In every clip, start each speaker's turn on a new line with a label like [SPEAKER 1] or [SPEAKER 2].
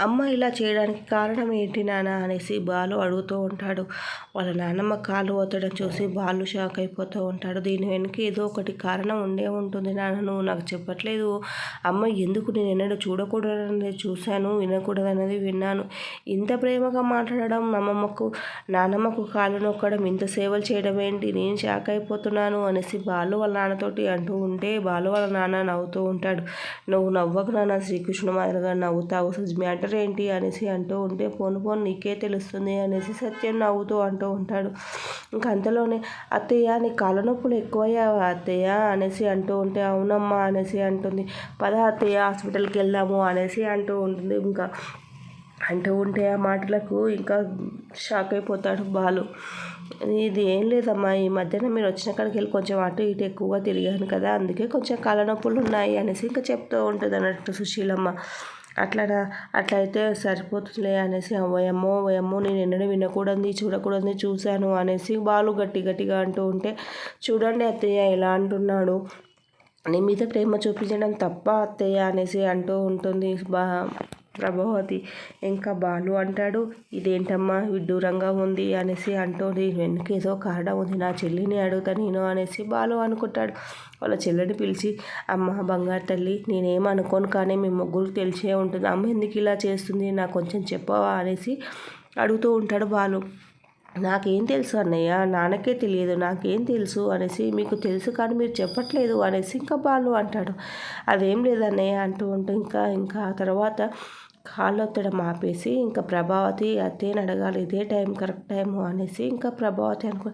[SPEAKER 1] అమ్మ ఇలా చేయడానికి కారణం ఏంటి నాన్న అనేసి బాలు అడుగుతూ ఉంటాడు. వాళ్ళ నాన్నమ్మ కాలు ఒత్తడం చూసి బాలు షాక్ అయిపోతూ ఉంటాడు. దీని వెనుక ఏదో ఒకటి కారణం ఉండే ఉంటుంది నాన్న నువ్వు నాకు చెప్పట్లేదు. అమ్మ ఎందుకు నేను ఎన్నడూ చూడకూడదనేది చూశాను వినకూడదనేది విన్నాను. ఇంత ప్రేమగా మాట్లాడడం అమ్మమ్మకు నాన్నమ్మకు కాలు నొక్కడం ఇంత సేవలు చేయడం ఏంటి? నేను షాక్ అయిపోతున్నాను అనేసి బాలు వాళ్ళ నాన్నతోటి అంటూ ఉంటే బాలు వాళ్ళ నాన్న నవ్వుతూ ఉంటాడు. నువ్వు నవ్వకు నాన్న శ్రీకృష్ణ మాదిరిగా నవ్వుతావు. అసలు మ్యాటర్ ఏంటి అనేసి అంటూ ఉంటే ఫోన్ ఫోన్ నీకే తెలుస్తుంది అనేసి సత్యం నవ్వుతూ అంటూ ఉంటాడు. ఇంక అంతలోనే అత్తయ్య నీ కాళ్ళ నొప్పులు ఎక్కువయ్యావా అత్తయ్య? అనేసి అంటూ ఉంటే అవునమ్మా అనేసి అంటుంది. పద అత్తయ్య హాస్పిటల్కి వెళ్దాము అనేసి అంటూ ఉంటుంది. ఇంకా అంటూ ఉంటే ఆ మాటలకు ఇంకా షాక్ అయిపోతాడు బాలు. ఇది ఏం లేదమ్మా ఈ మధ్యన మీరు వచ్చిన కాడికి వెళ్ళి కొంచెం అటు ఇటు ఎక్కువగా తిరిగాను కదా అందుకే కొంచెం కాళ్ళ నొప్పులు ఉన్నాయి అనేసి ఇంకా చెప్తూ ఉంటుంది అన్నట్టు సుశీలమ్మ. అట్లా అట్లయితే సరిపోతుందిలే అనేసి ఓయమ్మో ఓయమ్మో నేను ఎన్నడూ వినకూడదు చూడకూడదు చూశాను అనేసి బాలు గట్టి గట్టిగా అంటూ ఉంటే చూడండి అత్తయ్య ఎలా అంటున్నాడు. నీ మీద ప్రేమ చూపించడం తప్ప అత్తయ్య అనేసి అంటూ ఉంటుంది. బా ప్రభావతి. ఇంకా బాలు అంటాడు ఇదేంటమ్మా విడ్డూరంగా ఉంది అనేసి అంటూ వెనక ఏదో కారణం ఉంది నా చెల్లిని అడుగుతా నేను అనేసి బాలు అనుకుంటాడు. వాళ్ళ చెల్లెని పిలిచి అమ్మ బంగారు తల్లి నేనేం అనుకోను కానీ మీ ముగ్గురు తెలిసే ఉంటుంది. అమ్మ ఎందుకు ఇలా చేస్తుంది? నాకు కొంచెం చెప్పవా? అనేసి అడుగుతూ ఉంటాడు బాలు. నాకేం తెలుసు అన్నయ్య నాన్నకే తెలియదు నాకేం తెలుసు అనేసి మీకు తెలుసు కానీ మీరు చెప్పట్లేదు అనేసి ఇంకా బాలు అంటాడు. అదేం లేదన్నయ్య అంటూ ఉంటూ ఇంకా ఇంకా తర్వాత కాళ్ళొత్తడం ఆపేసి ఇంకా ప్రభావతి అత్తయ్యని అడగాలి ఇదే టైం కరెక్ట్ టైము? అనేసి ఇంకా ప్రభావతి అనుకో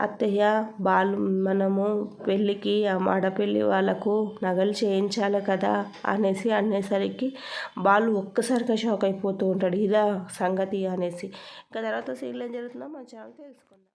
[SPEAKER 1] అత్తయ్య బాలు మనము పెళ్ళికి ఆడపెళ్ళి వాళ్ళకు నగలు చేయించాలి కదా? అనేసి అనేసరికి బాలు ఒక్కసారిగా షాక్ అయిపోతూ ఉంటాడు ఇదా సంగతి? అనేసి. ఇంకా తర్వాత సీన్లో ఏం జరుగుతుందో మన ఛానల్ తెలుసుకుందాం.